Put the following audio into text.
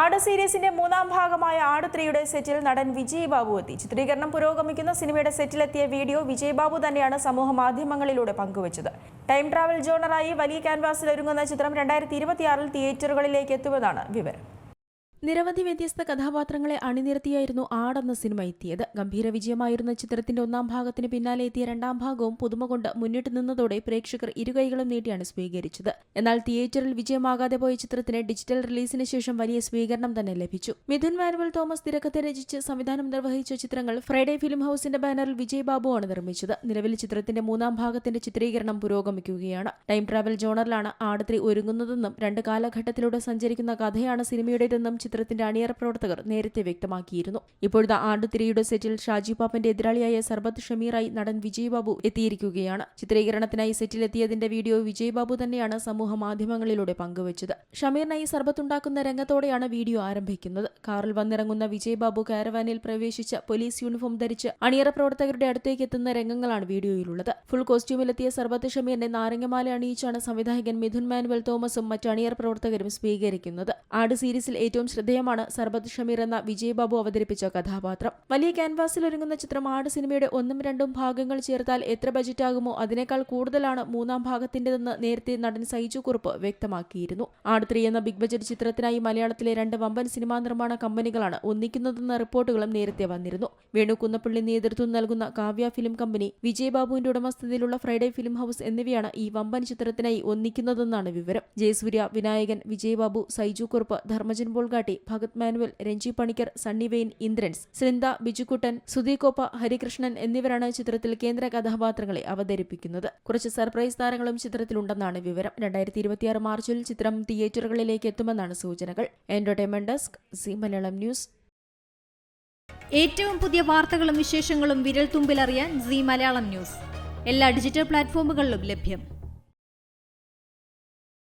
ആട് സീരീസിന്റെ മൂന്നാം ഭാഗമായ ആട് ത്രീയുടെ സെറ്റിൽ നടൻ വിജയ് ബാബു എത്തി. ചിത്രീകരണം പുരോഗമിക്കുന്ന സിനിമയുടെ സെറ്റിലെത്തിയ വീഡിയോ വിജയ് ബാബു തന്നെയാണ് സമൂഹ മാധ്യമങ്ങളിലൂടെ പങ്കുവച്ചത്. ടൈം ട്രാവൽ ജോണറായി വലിയ ക്യാൻവാസിൽ ഒരുങ്ങുന്ന ചിത്രം രണ്ടായിരത്തി ഇരുപത്തിയാറിൽ തിയേറ്ററുകളിലേക്ക് എത്തുമെന്നാണ് വിവരം. നിരവധി വ്യത്യസ്ത കഥാപാത്രങ്ങളെ അണിനിരത്തിയായിരുന്നു ആടെന്ന സിനിമ എത്തിയത്. ഗംഭീര വിജയമായിരുന്ന ചിത്രത്തിന്റെ ഒന്നാം ഭാഗത്തിന് പിന്നാലെ എത്തിയ രണ്ടാം ഭാഗവും പുതുമ കൊണ്ട് മുന്നിട്ട് നിന്നതോടെ പ്രേക്ഷകർ ഇരുകൈകളും നീട്ടിയാണ് സ്വീകരിച്ചത്. എന്നാൽ തിയേറ്ററിൽ വിജയമാകാതെ പോയ ചിത്രത്തിന് ഡിജിറ്റൽ റിലീസിന് ശേഷം വലിയ സ്വീകരണം തന്നെ ലഭിച്ചു. മിഥുൻ മാനുവൽ തോമസ് തിരക്കഥ രചിച്ച് സംവിധാനം നിർവഹിച്ച ചിത്രങ്ങൾ ഫ്രൈഡേ ഫിലിം ഹൌസിന്റെ ബാനറിൽ വിജയ് ബാബുവാണ് നിർമ്മിച്ചത്. നിലവിൽ ചിത്രത്തിന്റെ മൂന്നാം ഭാഗത്തിന്റെ ചിത്രീകരണം പുരോഗമിക്കുകയാണ്. ടൈം ട്രാവൽ ജോണറിലാണ് ആടത്രി ഒരുങ്ങുന്നതെന്നും രണ്ട് കാലഘട്ടത്തിലൂടെ സഞ്ചരിക്കുന്ന കഥയാണ് സിനിമയുടേതെന്നും ചിത്രത്തിന്റെ അണിയറ പ്രവർത്തകർ നേരത്തെ വ്യക്തമാക്കിയിരുന്നു. ഇപ്പോഴത്തെ ആടുതിരിയുടെ സെറ്റിൽ ഷാജി പാപ്പന്റെ എതിരാളിയായ സർബത്ത് ഷമീറായി നടൻ വിജയ് ബാബു എത്തിയിരിക്കുകയാണ്. ചിത്രീകരണത്തിനായി സെറ്റിലെത്തിയതിന്റെ വീഡിയോ വിജയ് ബാബു തന്നെയാണ് സമൂഹ മാധ്യമങ്ങളിലൂടെ പങ്കുവച്ചത്. ഷമീറിനായി സർബത്തുണ്ടാക്കുന്ന രംഗത്തോടെയാണ് വീഡിയോ ആരംഭിക്കുന്നത്. കാറിൽ വന്നിറങ്ങുന്ന വിജയ് ബാബു കാരവാനിൽ പ്രവേശിച്ച പോലീസ് യൂണിഫോം ധരിച്ച് അണിയറ പ്രവർത്തകരുടെ അടുത്തേക്ക് എത്തുന്ന രംഗങ്ങളാണ് വീഡിയോയിലുള്ളത്. ഫുൾ കോസ്റ്റ്യൂമിലെത്തിയ സർബത്ത് ഷമീറിനെ നാരങ്ങമാല അണിയിച്ചാണ് സംവിധായകൻ മിഥുൻ മാനുവൽ തോമസും മറ്റ് അണിയർ പ്രവർത്തകരും സ്വീകരിക്കുന്നത്. ആട് സീരീസിൽ ഏറ്റവും ശ്രദ്ധേയമാണ് സർബത്ത് ഷമീർ എന്ന വിജയ്ബാബു അവതരിപ്പിച്ച കഥാപാത്രം. വലിയ ക്യാൻവാസിൽ ഒരുങ്ങുന്ന ചിത്രം ആട് സിനിമയുടെ ഒന്നും രണ്ടും ഭാഗങ്ങൾ ചേർത്താൽ എത്ര ബജറ്റാകുമോ അതിനേക്കാൾ കൂടുതലാണ് മൂന്നാം ഭാഗത്തിന്റേതെന്ന് നേരത്തെ നടൻ സൈജു കുറുപ്പ് വ്യക്തമാക്കിയിരുന്നു. ആട് ത്രീ എന്ന ബിഗ് ബജറ്റ് ചിത്രത്തിനായി മലയാളത്തിലെ രണ്ട് വമ്പൻ സിനിമാ നിർമ്മാണ കമ്പനികളാണ് ഒന്നിക്കുന്നതെന്ന റിപ്പോർട്ടുകളും നേരത്തെ വന്നിരുന്നു. വേണു കുന്നപ്പള്ളി നേതൃത്വം നൽകുന്ന കാവ്യ ഫിലിം കമ്പനി വിജയ് ബാബുവിന്റെ ഉടമസ്ഥതയിലുള്ള ഫ്രൈഡേ ഫിലിം ഹൌസ് എന്നിവയാണ് ഈ വമ്പൻ ചിത്രത്തിനായി ഒന്നിക്കുന്നതെന്നാണ് വിവരം. ജയസൂര്യ വിനായകൻ വിജയ് ബാബു സൈജു കുറുപ്പ് ധർമ്മജൻ ബോൾഗാട്ടി ഭഗത് മാനുവൽ രഞ്ജി പണിക്കർ സണ്ണി വെയിൻ ഇന്ദ്രൻസ് സൃന്ദ ബിജുക്കുട്ടൻ സുധീകോപ്പ ഹരികൃഷ്ണൻ എന്നിവരാണ് ചിത്രത്തിൽ കേന്ദ്ര കഥാപാത്രങ്ങളെ അവതരിപ്പിക്കുന്നത്. കുറച്ച് സർപ്രൈസ് താരങ്ങളും ചിത്രത്തിലുണ്ടെന്നാണ് വിവരം. രണ്ടായിരത്തി ഇരുപത്തിയാറ് മാർച്ചിൽ ചിത്രം തിയേറ്ററുകളിലേക്ക് എത്തുമെന്നാണ് സൂചനകൾ. Entertainment desk Zee Malayalam news. ഏറ്റവും പുതിയ വാർത്തകളും വിശേഷങ്ങളും വിരൽ തുമ്പിലറിയാൻ സി മലയാളം ന്യൂസ്. എല്ലാ ഡിജിറ്റൽ പ്ലാറ്റ്ഫോമുകളിലും ലഭ്യം.